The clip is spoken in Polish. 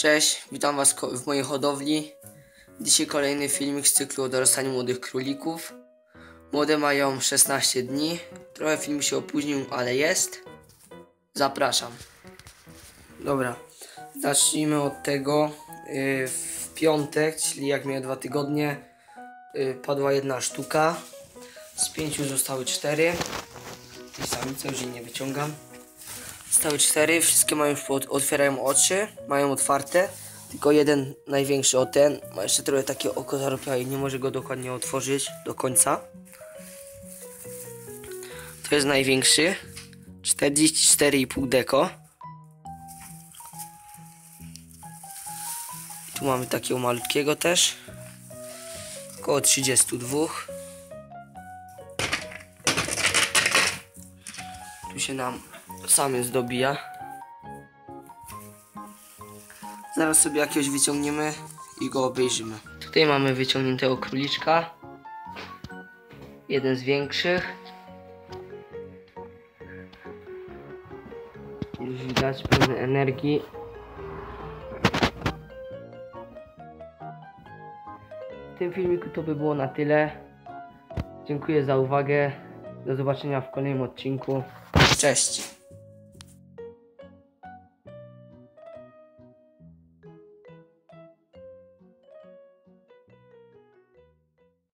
Cześć, witam Was w mojej hodowli. Dzisiaj kolejny filmik z cyklu o dorastaniu młodych królików. Młode mają 16 dni. Trochę film się opóźnił, ale jest. Zapraszam. Dobra, zacznijmy od tego. Yy, W piątek, czyli jak miałem dwa tygodnie, yy, padła jedna sztuka. Z pięciu zostały cztery. I samice już nie wyciągam. Zostały cztery, wszystkie mają już otwierają oczy, mają otwarte. Tylko jeden największy o ten ma jeszcze trochę takie oko zarobione i nie może go dokładnie otworzyć do końca. To jest największy. 44,5 deko. Tu mamy takiego malutkiego też. Około 32. Tu się nam samiec dobija. Zaraz sobie jakiegoś wyciągniemy i go obejrzymy. Tutaj mamy wyciągniętego króliczka. Jeden z większych. Już widać pełny energii. W tym filmiku to by było na tyle. Dziękuję za uwagę. Do zobaczenia w kolejnym odcinku. Cześć.